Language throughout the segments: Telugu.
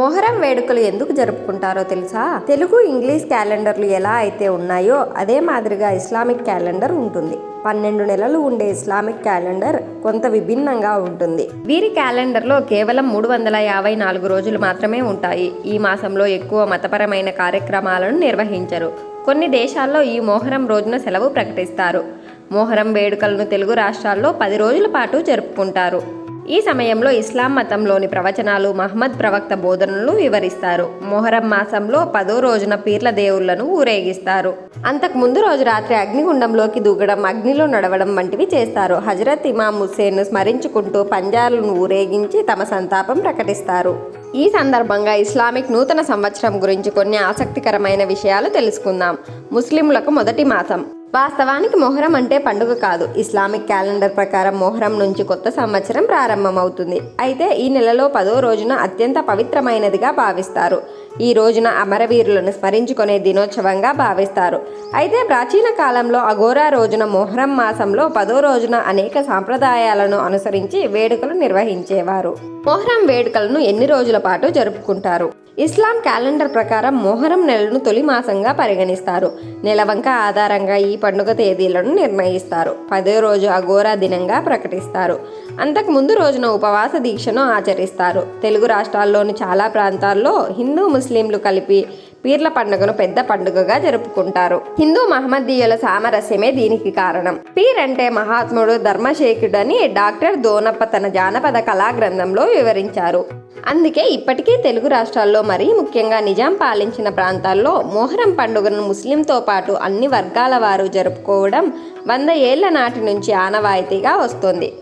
మొహరం వేడుకలు ఎందుకు జరుపుకుంటారో తెలుసా? తెలుగు ఇంగ్లీష్ క్యాలెండర్లు ఎలా అయితే ఉన్నాయో అదే మాదిరిగా ఇస్లామిక్ క్యాలెండర్ ఉంటుంది. పన్నెండు నెలలు ఉండే ఇస్లామిక్ క్యాలెండర్ కొంత విభిన్నంగా ఉంటుంది. వీరి క్యాలెండర్లో కేవలం మూడు వందల యాభై నాలుగు రోజులు మాత్రమే ఉంటాయి. ఈ మాసంలో ఎక్కువ మతపరమైన కార్యక్రమాలను నిర్వహించరు. కొన్ని దేశాల్లో ఈ మోహరం రోజున సెలవు ప్రకటిస్తారు. మోహరం వేడుకలను తెలుగు రాష్ట్రాల్లో పది రోజుల పాటు జరుపుకుంటారు. ఈ సమయంలో ఇస్లాం మతంలోని ప్రవచనాలు మహమ్మద్ ప్రవక్త బోధనలు వివరిస్తారు. మొహరం మాసంలో పదో రోజున పీర్ల దేవుళ్ళను ఊరేగిస్తారు. అంతకు ముందు రోజు రాత్రి అగ్నిగుండంలోకి దూకడం అగ్నిలో నడవడం వంటివి చేస్తారు. హజరత్ ఇమాం హుస్సేన్ను స్మరించుకుంటూ పంజాలను ఊరేగించి తమ సంతాపం ప్రకటిస్తారు. ఈ సందర్భంగా ఇస్లామిక్ నూతన సంవత్సరం గురించి కొన్ని ఆసక్తికరమైన విషయాలు తెలుసుకుందాం. ముస్లింలకు మొదటి మాసం. వాస్తవానికి మొహరం అంటే పండుగ కాదు. ఇస్లామిక్ క్యాలెండర్ ప్రకారం మొహరం నుంచి కొత్త సంవత్సరం ప్రారంభమవుతుంది. అయితే ఈ నెలలో పదో రోజున అత్యంత పవిత్రమైనదిగా భావిస్తారు. ఈ రోజున అమరవీరులను స్మరించుకునే దినోత్సవంగా భావిస్తారు. అయితే ప్రాచీన కాలంలో అఘోరా రోజున మొహరం మాసంలో పదో రోజున అనేక సాంప్రదాయాలను అనుసరించి వేడుకలు నిర్వహించేవారు. మొహరం వేడుకలను ఎన్ని రోజుల పాటు జరుపుకుంటారు? ఇస్లాం క్యాలెండర్ ప్రకారం మొహరం నెలను తొలి మాసంగా పరిగణిస్తారు. నెలవంక ఆధారంగా ఈ పండుగ తేదీలను నిర్ణయిస్తారు. పదో రోజు అఘోరా దినంగా ప్రకటిస్తారు. అంతకు ముందు రోజున ఉపవాస దీక్షను ఆచరిస్తారు. తెలుగు రాష్ట్రాల్లోని చాలా ప్రాంతాల్లో హిందూ ముస్లింలు కలిపి పీర్ల పండుగను పెద్ద పండుగగా జరుపుకుంటారు. హిందూ మహమ్మదీయుల సామరస్యమే దీనికి కారణం. పీర్ అంటే మహాత్ముడు ధర్మశేఖుడని డాక్టర్ దోనప్ప తన జానపద కళా గ్రంథంలో వివరించారు. అందుకే ఇప్పటికీ తెలుగు రాష్ట్రాల్లో మరీ ముఖ్యంగా నిజాం పాలించిన ప్రాంతాల్లో మొహరం పండుగను ముస్లింతో పాటు అన్ని వర్గాల వారు జరుపుకోవడం వంద ఏళ్ళ నాటి నుంచి ఆనవాయితీగా వస్తుంది.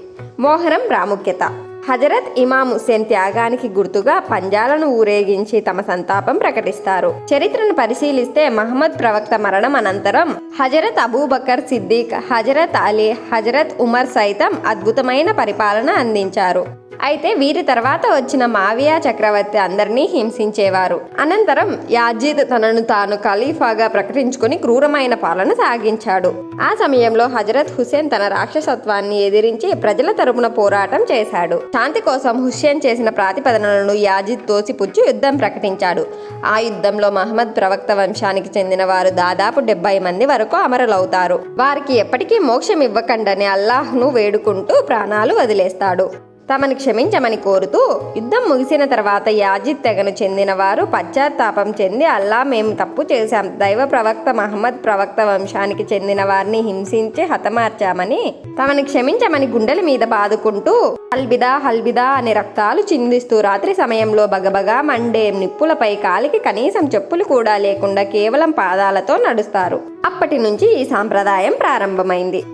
మోహరం ప్రాముఖ్యత. హజరత్ ఇమాం హుస్సేన్ త్యాగానికి గుర్తుగా పంజాలను ఊరేగించి తమ సంతాపం ప్రకటిస్తారు. చరిత్రను పరిశీలిస్తే మహమ్మద్ ప్రవక్త మరణం అనంతరం హజరత్ అబూబకర్ సిద్దిక్ హజరత్ అలీ హజరత్ ఉమర్ సైతం అద్భుతమైన పరిపాలన అందించారు. అయితే వీరి తర్వాత వచ్చిన మావియా చక్రవర్తి అందరినీ హింసించేవారు. అనంతరం యాజీద్ తనను తాను ఖలీఫాగా ప్రకటించుకుని క్రూరమైన పాలన సాగించాడు. ఆ సమయంలో హజరత్ హుసేన్ తన రాక్షసత్వాన్ని ఎదిరించి ప్రజల తరపున పోరాటం చేశాడు. శాంతి కోసం హుస్సేన్ చేసిన ప్రాతిపదనలను యాజిద్ తోసిపుచ్చి యుద్ధం ప్రకటించాడు. ఆ యుద్ధంలో మహమ్మద్ ప్రవక్త వంశానికి చెందిన వారు దాదాపు డెబ్బై మంది వరకు అమరులవుతారు. వారికి ఎప్పటికీ మోక్షం ఇవ్వకండని అల్లాహ్ను వేడుకుంటూ ప్రాణాలు వదిలేస్తాడు. తమను క్షమించమని కోరుతూ యుద్ధం ముగిసిన తర్వాత యాజిద్ తెగను చెందిన వారు పశ్చాత్తాపం చెంది అల్లా మేము తప్పు చేశాం. దైవ ప్రవక్త మహమ్మద్ ప్రవక్త వంశానికి చెందిన వారిని హింసించి హతమార్చామని తమను క్షమించమని గుండెల మీద బాదుకుంటూ హల్బిదా హల్బిదా అనే రక్తాలు చిందిస్తూ రాత్రి సమయంలో బగబగా మండే నిప్పులపై కాలికి కనీసం చెప్పులు కూడా లేకుండా కేవలం పాదాలతో నడుస్తారు. అప్పటి నుంచి ఈ సాంప్రదాయం ప్రారంభమైంది.